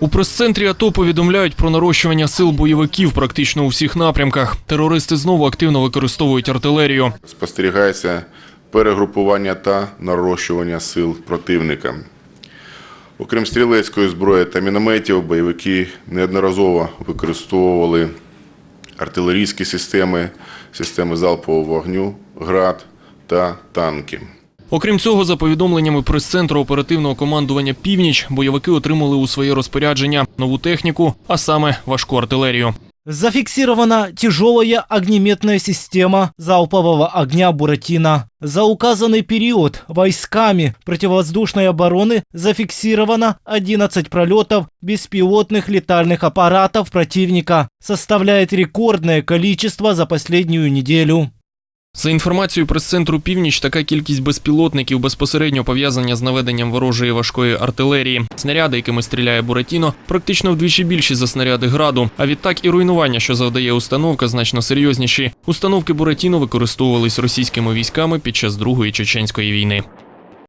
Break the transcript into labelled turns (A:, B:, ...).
A: У прес-центрі АТО повідомляють про нарощування сил бойовиків практично у всіх напрямках. Терористи знову активно використовують артилерію.
B: Спостерігається перегрупування та нарощування сил противника. Окрім стрілецької зброї та мінометів, бойовики неодноразово використовували артилерійські системи, системи залпового вогню, град та танки.
A: Окрім цього, за повідомленнями прес-центру оперативного командування Північ, бойовики отримали у своє розпорядження нову техніку, а саме важку артилерію.
C: Зафиксирована тяжелая огнеметная система залпового огня «Буратино». За указанный период войсками противовоздушной обороны зафиксировано 11 пролетов беспилотных летальных аппаратов противника. Составляет рекордное количество за последнюю неделю.
A: За інформацією прес-центру Північ, така кількість безпілотників безпосередньо пов'язання з наведенням ворожої важкої артилерії. Снаряди, якими стріляє Буратіно, практично вдвічі більші за снаряди граду. А відтак і руйнування, що завдає установка, значно серйозніші. Установки Буратіно використовувались російськими військами під час Другої чеченської війни.